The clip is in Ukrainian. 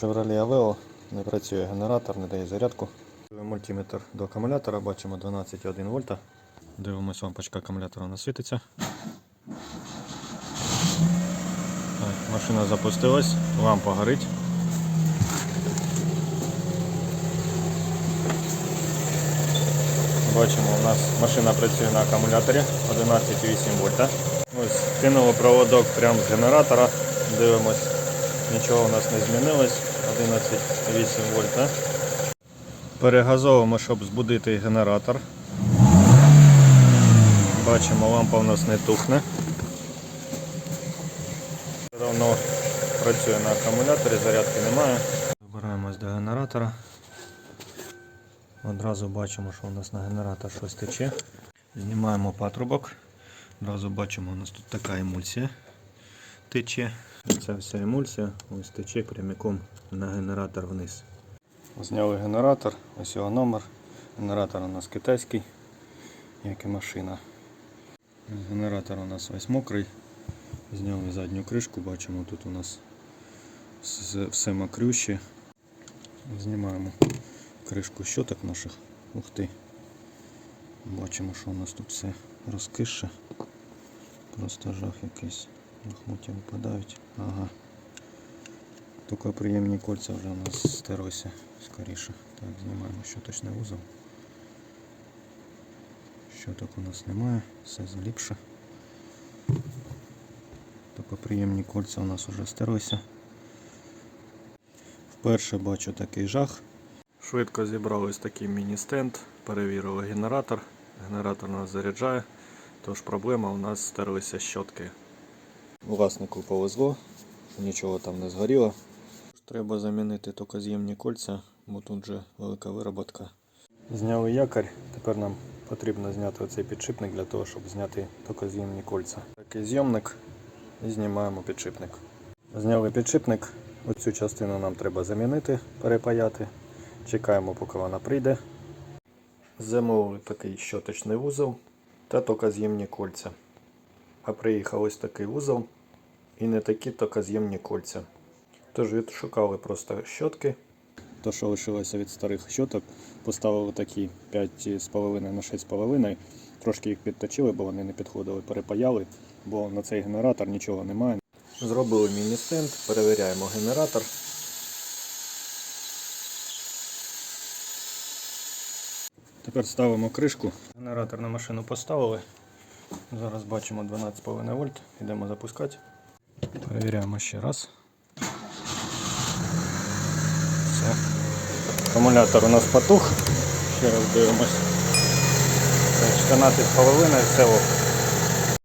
Chevrolet Aveo не працює генератор, не дає зарядку. Мультиметр до акумулятора, бачимо 12,1 вольта. Дивимось, лампочка акумулятора не світиться. Так, машина запустилась, лампа горить. Бачимо, у нас машина працює на акумуляторі 11,8 вольта. Ось кинули проводок прямо з генератора. Дивимось, нічого у нас не змінилось. 11,8 вольта. Перегазовуємо, щоб збудити генератор. Бачимо, лампа у нас не тухне. Одно працює на акумуляторі, зарядки немає. Вибираємось до генератора. Одразу бачимо, що у нас на генератор щось тече. Знімаємо патрубок. Одразу бачимо, у нас тут така емульсія тече. Ця вся емульсія ось тече прямиком на генератор вниз. Зняли генератор, ось його номер. Генератор у нас китайський, як і машина. Генератор у нас весь мокрий. Зняли задню кришку, бачимо, тут у нас все мокрюще. Знімаємо кришку щоток наших. Ух ти. Бачимо, що у нас тут все розкише. Просто жах якийсь. Лохмотья випадають. Ага. Тільки приємні кольця вже у нас стерлися скоріше. Так, знімаємо щоточний вузол. Щоток у нас немає, все заліпше. Тільки приємні кольця у нас вже стерлися. Вперше бачу такий жах. Швидко зібрали ось такий міні-стенд, перевірили генератор. Генератор нас заряджає, тож проблема у нас стерлися щотки. Власнику повезло, нічого там не згоріло. Треба замінити токоз'ємні кольця, бо тут вже велика вироботка. Зняли якорь, тепер нам потрібно зняти оцей підшипник для того, щоб зняти токоз'ємні кольця. Такий зйомник і знімаємо підшипник. Зняли підшипник, оцю частину нам треба замінити, перепаяти. Чекаємо, поки вона прийде. Замовили такий щоточний вузол та токоз'ємні кольця. А приїхав ось такий вузол і не такі токоз'ємні кольця. Тож відшукали просто щотки. То, що лишилося від старих щоток, поставили такі 5,5 на 6,5. Трошки їх підточили, бо вони не підходили, перепаяли, бо на цей генератор нічого немає. Зробили міні-стенд, перевіряємо генератор. Тепер ставимо кришку. Генератор на машину поставили. Зараз бачимо 12,5 вольт. Йдемо запускати. Перевіряємо ще раз. Все. Акумулятор у нас потух. Ще раз дивимось. Це 14,5 все ок.